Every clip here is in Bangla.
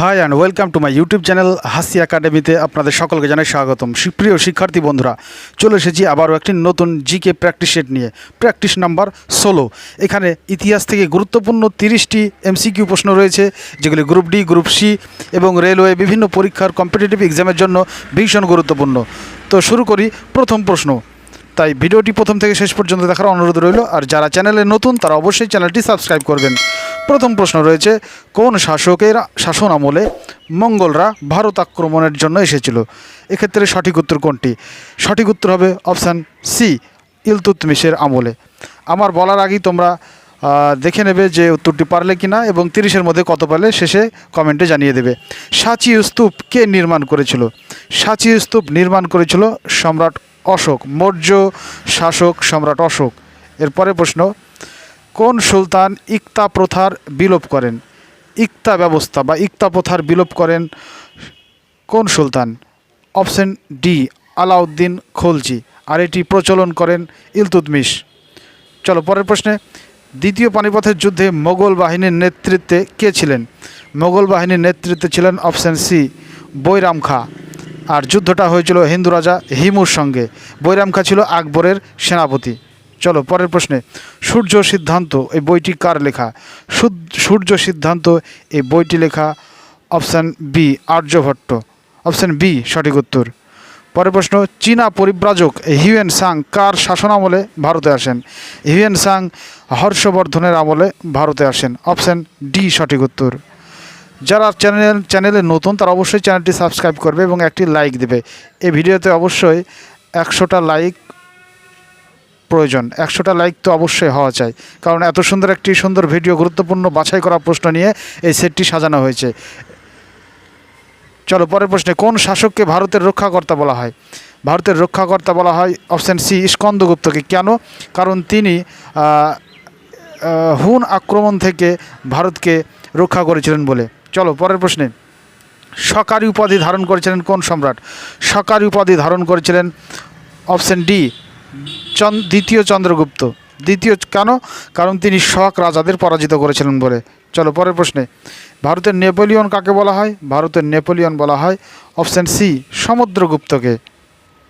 Hi and welcome to my YouTube channel Hasi একাডেমিতে আপনাদের সকলকে জানাই স্বাগতম। সুপ্রিয় শিক্ষার্থী বন্ধুরা, চলে এসেছি আবারও একটি নতুন জিকে প্র্যাকটিস সেট নিয়ে। প্র্যাকটিস নাম্বার ষোলো। এখানে ইতিহাস থেকে গুরুত্বপূর্ণ তিরিশটি এমসিকিউ প্রশ্ন রয়েছে, যেগুলি গ্রুপ ডি গ্রুপ সি এবং রেলওয়ে বিভিন্ন পরীক্ষার কম্পিটিটিভ এক্সামের জন্য ভীষণ গুরুত্বপূর্ণ। তো শুরু করি প্রথম প্রশ্ন। তাই ভিডিওটি প্রথম থেকে শেষ পর্যন্ত দেখার অনুরোধ রইল, আর যারা চ্যানেলে নতুন, তারা অবশ্যই চ্যানেলটি সাবস্ক্রাইব করবেন। প্রথম প্রশ্ন রয়েছে, কোন শাসকের শাসন আমলে মঙ্গলরা ভারত আক্রমণের জন্য এসেছিল? এক্ষেত্রে সঠিক উত্তর কোনটি? সঠিক উত্তর হবে অপশান সি ইলতুতমিশের আমলে। আমার বলার আগেই তোমরা দেখে নেবে যে উত্তরটি পারলে কিনা এবং তিরিশের মধ্যে কত পারলে শেষে কমেন্টে জানিয়ে দেবে। সাঁচি স্তূপ কে নির্মাণ করেছিল? সাঁচি স্তূপ নির্মাণ করেছিল সম্রাট অশোক, মৌর্য শাসক সম্রাট অশোক। এরপরে প্রশ্ন কোন সুলতান ইকতা প্রথার বিলোপ করেন? ইকতা ব্যবস্থা বা ইকতা প্রথার বিলোপ করেন কোন সুলতান? Option D, Alauddin Khalji. আর এটি প্রচলন করেন ইলতুতমিশ। চলো, পরের প্রশ্নে। দ্বিতীয় পানিপথের যুদ্ধে মোগল বাহিনীর নেতৃত্বে কে ছিলেন? মোগল বাহিনীর নেতৃত্বে ছিলেন অপশন সি, বৈরাম খা। আর যুদ্ধটা হয়েছিল হিন্দু রাজা হিমুর সঙ্গে। বৈরাম খা ছিল আকবরের সেনাপতি। চলো, পরের প্রশ্নে। সূর্য সিদ্ধান্ত, এই বইটি কার লেখা? সূর্য সিদ্ধান্ত, এই বইটি লেখা option B Aryabhatta option B সঠিক উত্তর। পরের প্রশ্ন, চীনা পরিব্রাজক হিউয়েন সাং কার শাসনামলে ভারতে আসেন? হিউয়েন সাং হর্ষবর্ধনের আমলে ভারতে আসেন। অপশান ডি সঠিক উত্তর। যারা চ্যানেল, চ্যানেলে নতুন, তারা অবশ্যই চ্যানেলটি সাবস্ক্রাইব করবে এবং একটি লাইক দেবে। এই ভিডিওতে অবশ্যই একশোটা লাইক প্রয়োজন। একশোটা লাইক তো অবশ্যই হওয়া চাই। কারণ এত সুন্দর একটি সুন্দর ভিডিও গুরুত্বপূর্ণ বাছাই করা প্রশ্ন নিয়ে এই সেটটি সাজানো হয়েছে। চলো, পরের প্রশ্নে, কোন শাসককে ভারতের রক্ষাকর্তা বলা হয়? ভারতের রক্ষাকর্তা বলা হয় অপশান সি স্কন্দগুপ্তকে কেন? কারণ তিনি হুন আক্রমণ থেকে ভারতকে রক্ষা করেছিলেন বলে। চলো, পরের প্রশ্নে, সকারি উপাধি ধারণ করেছিলেন কোন সম্রাট? সকারি উপাধি ধারণ করেছিলেন অপশন ডি দ্বিতীয় চন্দ্রগুপ্ত। দ্বিতীয়, কেন? কারণ তিনি শক রাজাদের পরাজিত করেছিলেন বলে। চলো, পরের প্রশ্নে। ভারতের নেপোলিয়ন কাকে বলা হয়? ভারতের নেপোলিয়ন বলা হয় অপশন সি, সমুদ্রগুপ্তকে।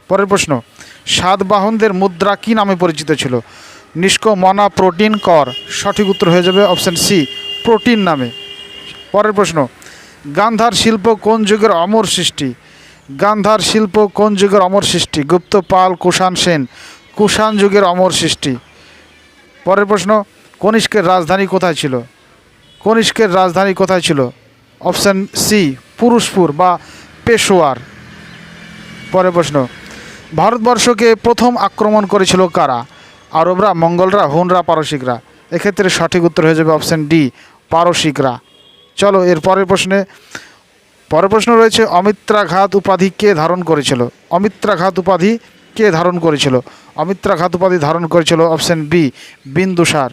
পরের প্রশ্ন সাতবাহনদের মুদ্রা কী নামে পরিচিত ছিল? নিষ্ক মনা প্রোটিন কর। সঠিক উত্তর হয়ে যাবে অপশন সি, প্রোটিন নামে। পরের প্রশ্ন, গান্ধার শিল্প কোন যুগের অমর সৃষ্টি? গান্ধার শিল্প কোন যুগের অমর সৃষ্টি? গুপ্ত, পাল, কুষাণ, সেন। কুষাণ যুগের অমর সৃষ্টি। পরের প্রশ্ন, কনিষ্কের রাজধানী কোথায় ছিল? কনিষ্কের রাজধানী কোথায় ছিল? অপশান সি পুরুষপুর বা পেশোয়ার। পরের প্রশ্ন, ভারতবর্ষকে প্রথম আক্রমণ করেছিল কারা? আরবরা, মঙ্গলরা, হুনরা, পারসিকরা। এক্ষেত্রে সঠিক উত্তর হয়ে যাবে অপশান ডি পারসিকরা। চলো, এর পরের প্রশ্নে পরের প্রশ্ন রয়েছে, অমিত্রাঘাত উপাধি কে ধারণ করেছিল? অমিত্রাঘাত উপাধি কে ধারণ করেছিল? অমিত্রাঘাত উপাধি ধারণ করেছিল অপশান বি বিন্দুসার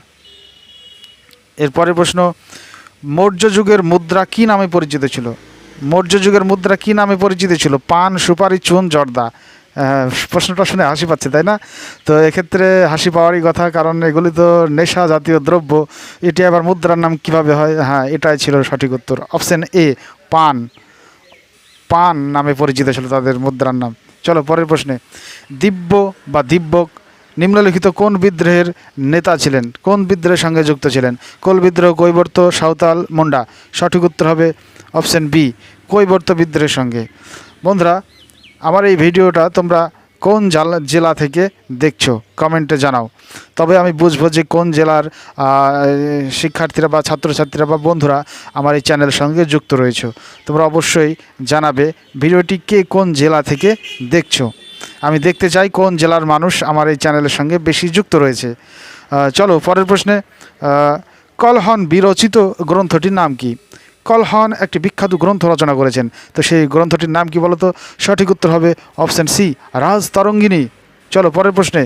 এর পরের প্রশ্ন, মৌর্য যুগের মুদ্রা কি নামে পরিচিত ছিল? মৌর্য যুগের মুদ্রা কি নামে পরিচিত ছিল? পান, সুপারি, চুন, জর্দা। প্রশ্নটা শুনে হাসি পাচ্ছে, তাই না? তো এক্ষেত্রে হাসি পাওয়ারই কথা, কারণ এগুলি তো নেশা জাতীয় দ্রব্য। এটি আবার মুদ্রার নাম কীভাবে হয়? হ্যাঁ এটাই ছিল সঠিক উত্তর। অপশন এ পান। পান নামে পরিচিত ছিল তাদের মুদ্রার নাম। চলো, পরের প্রশ্নে। দিব্য বা দিব্যক নিম্নলিখিত কোন বিদ্রোহের নেতা ছিলেন? কোন বিদ্রোহের সঙ্গে যুক্ত ছিলেন? কোল বিদ্রোহ, কৈবর্ত, সাঁওতাল, মুন্ডা। সঠিক উত্তর হবে অপশান বি, কৈবর্ত বিদ্রোহের সঙ্গে। বন্ধুরা, আমার এই ভিডিওটা তোমরা কোন জালা- জেলা থেকে দেখছ? কমেন্টে জানাও। তবে আমি বুঝব যে কোন জেলার শিক্ষার্থীরা বা ছাত্রছাত্রীরা বা বন্ধুরা আমার এই চ্যানেলের সঙ্গে যুক্ত রয়েছে। তোমরা অবশ্যই জানাবে ভিডিওটি কে কোন জেলা থেকে দেখছ। আমি দেখতে চাই কোন জেলার মানুষ আমার এই চ্যানেলের সঙ্গে বেশি যুক্ত রয়েছে। চলো পরের প্রশ্নে কলহন বিরচিত গ্রন্থটির নাম কি? কলহন একটি বিখ্যাত গ্রন্থ রচনা করেছেন। তো সেই গ্রন্থটির নাম কি বলতো? সঠিক উত্তর হবে অপশান সি, রাজ তরঙ্গিনী। চলো পরের প্রশ্নে।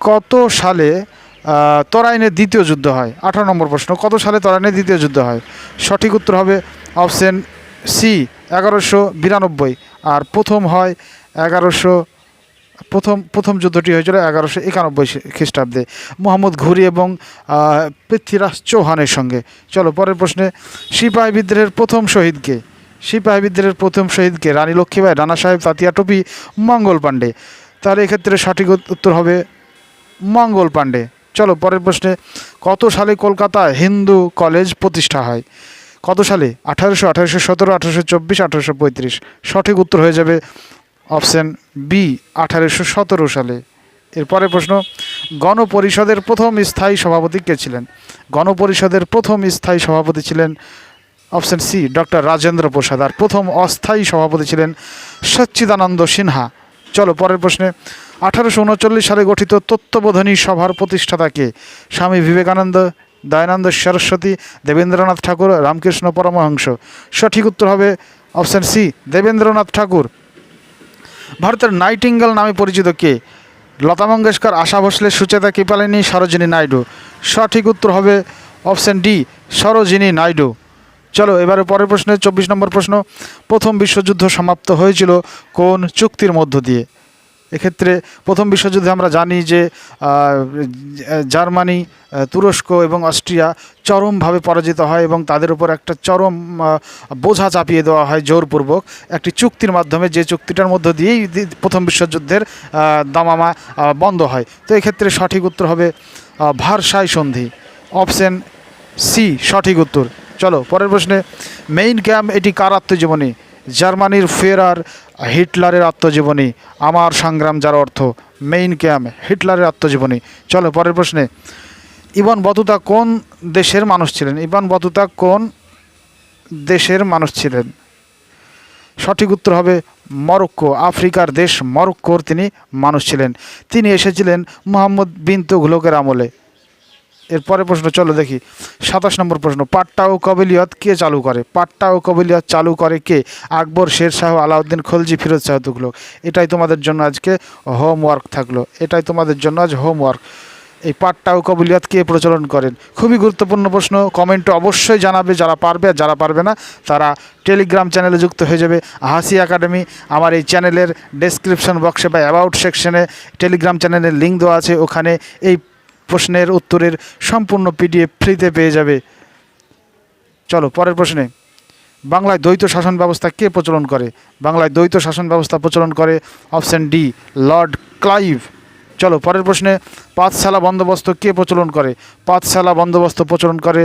কত সালে তরাইনের দ্বিতীয় যুদ্ধ হয়? আঠারো নম্বর প্রশ্ন, কত সালে তরাইনের দ্বিতীয় যুদ্ধ হয়? সঠিক উত্তর হবে অপশান সি, এগারোশো বিরানব্বই। আর প্রথম হয় এগারোশো প্রথম প্রথম যুদ্ধটি হয়েছিল এগারোশো একানব্বই খ্রিস্টাব্দে। মোহাম্মদ ঘুরি এবং পৃথ্বীরাজ চৌহানের সঙ্গে। চলো, পরের প্রশ্নে, সিপাহী বিদ্রোহের প্রথম শহীদকে সিপাহী বিদ্রোহের প্রথম শহীদকে রানী লক্ষ্মীবাই রানা সাহেব, তাতিয়া টুপি, মঙ্গল পাণ্ডে। তাহলে এক্ষেত্রে সঠিক উত্তর হবে মঙ্গল পাণ্ডে। চলো, পরের প্রশ্নে, কত সালে কলকাতায় হিন্দু কলেজ প্রতিষ্ঠা হয়? কত সালে? আঠারোশো আঠারোশো সতেরো, আঠারোশো চব্বিশ, আঠারোশো পঁয়ত্রিশ। সঠিক উত্তর হয়ে যাবে অপশান বি, আঠারোশো সতেরো সালে। এরপরে প্রশ্ন, গণপরিষদের প্রথম স্থায়ী সভাপতি কে ছিলেন? গণপরিষদের প্রথম স্থায়ী সভাপতি ছিলেন option C, doctor Rajendra Prasad. আর প্রথম অস্থায়ী সভাপতি ছিলেন সচ্চিদানন্দ সিনহা। চলো, পরের প্রশ্নে, আঠারোশো উনচল্লিশ সালে গঠিত তত্ত্ববোধনী সভার প্রতিষ্ঠাতাকে স্বামী বিবেকানন্দ, দয়ানন্দ সরস্বতী, দেবেন্দ্রনাথ ঠাকুর, রামকৃষ্ণ পরমহংস। সঠিক উত্তর হবে অপশান সি, দেবেন্দ্রনাথ ঠাকুর। ভারতের নাইটিঙ্গেল নামে পরিচিত কে? লতা মঙ্গেশকর, আশা ভোসলে, সুচেতা কৃপালিনী, সরোজিনী নাইডু। সঠিক উত্তর হবে অপশান ডি, সরোজিনী নাইডু। চলো, এবারে পরের প্রশ্নে, চব্বিশ নম্বর প্রশ্ন। প্রথম বিশ্বযুদ্ধ সমাপ্ত হয়েছিল কোন চুক্তির মধ্য দিয়ে? এক্ষেত্রে প্রথম বিশ্বযুদ্ধে আমরা জানি যে জার্মানি তুরস্ক এবং অস্ট্রিয়া চরমভাবে পরাজিত হয় এবং তাদের উপর একটা চরম বোঝা চাপিয়ে দেওয়া হয় জোরপূর্বক একটি চুক্তির মাধ্যমে যে চুক্তিটার মধ্য দিয়েই প্রথম বিশ্বযুদ্ধের দামামা বন্ধ হয়। তো এক্ষেত্রে সঠিক উত্তর হবে ভারসাই সন্ধি। অপশন সি, সঠিক উত্তর। চলো, পরের প্রশ্নে, মেইন ক্যাম্প এটি কার আত্মজীবনী? জার্মানির ফেরার হিটলারের আত্মজীবনী, আমার সংগ্রাম যার অর্থ মেইন ক্যাম্প, হিটলারের আত্মজীবনী। চলো, পরের প্রশ্নে। ইবন বতুতা কোন দেশের মানুষ ছিলেন? ইবন বতুতা কোন দেশের মানুষ ছিলেন? সঠিক উত্তর হবে মরক্কো, আফ্রিকার দেশ মরক্কোর তিনি মানুষ ছিলেন। তিনি এসেছিলেন মোহাম্মদ বিন তুঘলকের আমলে। এরপরে প্রশ্ন, চলো দেখি। সাতাশ নম্বর প্রশ্ন, পাট্টা ও কবিলিয়ত কে চালু করে? পাট্টা ও কবিলিয়ত চালু করে কে? আকবর, শের শাহ, আলাউদ্দিন খলজি, ফিরোজ শাহ তুঘলক এটাই তোমাদের জন্য আজকে হোমওয়ার্ক থাকল। এটাই তোমাদের জন্য আজ হোমওয়ার্ক এই পাট্টা ও কবিলিয়ত কে প্রচলন করেন? খুবই গুরুত্বপূর্ণ প্রশ্ন। কমেন্টে অবশ্যই জানাবে যারা পারবে আর যারা পারবে না, তারা টেলিগ্রাম চ্যানেলে যুক্ত হয়ে যাবে। হাসি একাডেমি, আমার এই চ্যানেলের ডেসক্রিপশন বক্সে বা অ্যাবাউট সেকশনে টেলিগ্রাম চ্যানেলের লিঙ্ক দেওয়া আছে। ওখানে এই প্রশ্নের উত্তরের সম্পূর্ণ পিডিএফ ফ্রিতে পেয়ে যাবে। চলো, পরের প্রশ্নে। বাংলায় দ্বৈত শাসন ব্যবস্থা কে প্রচলন করে? বাংলায় দ্বৈত শাসন ব্যবস্থা প্রচলন করে অপশন ডি, লর্ড ক্লাইভ। চলো, পরের প্রশ্নে পাঁচশালা বন্দোবস্ত কে প্রচলন করে? পাঁচশালা বন্দোবস্ত প্রচলন করে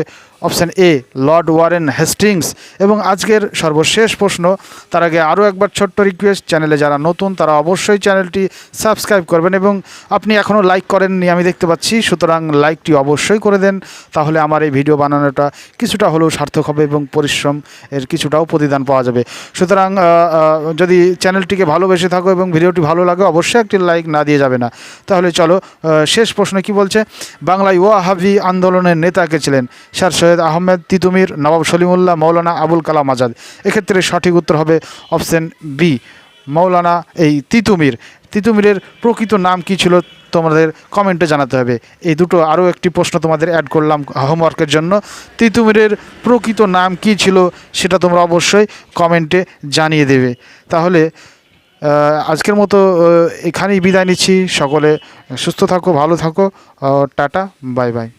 option A Lord Warren Hastings. এবং আজকের সর্বশেষ প্রশ্ন তার আগে আরও একবার ছোট্ট রিকোয়েস্ট চ্যানেলে যারা নতুন তারা অবশ্যই চ্যানেলটি সাবস্ক্রাইব করবেন এবং আপনি এখনও লাইক করেননি আমি দেখতে পাচ্ছি সুতরাং লাইকটি অবশ্যই করে দেন। তাহলে আমার এই ভিডিও বানানোটা কিছুটা হলেও সার্থক হবে এবং পরিশ্রম এর কিছুটাও প্রতিদান পাওয়া যাবে। সুতরাং যদি চ্যানেলটিকে ভালোবেসে থাকো এবং ভিডিওটি ভালো লাগে অবশ্যই একটি লাইক না দিয়ে যাবে না। তাহলে চলো আহ, শেষ প্রশ্ন কি বলছে? বাংলায় ওয়াহাবি আন্দোলনের নেতা কে ছিলেন? স্যার সৈয়দ আহমেদ, তিতুমির, নবাব সলিমুল্লাহ, মৌলানা আবুল কালাম আজাদ। এক্ষেত্রে সঠিক উত্তর হবে অপশন বি মৌলানা এই তিতুমির। তিতুমিরের প্রকৃত নাম কি ছিল তোমাদের কমেন্টে জানাতে হবে। এই দুটো আরও একটি প্রশ্ন তোমাদের অ্যাড করলাম হোমওয়ার্কের জন্য। তিতুমিরের প্রকৃত নাম কি ছিল সেটা তোমরা অবশ্যই কমেন্টে জানিয়ে দেবে। তাহলে আজকের মতো এখানেই বিদায় নিচ্ছি। সকলে সুস্থ থাকো ভালো থাকো টাটা বাই বাই।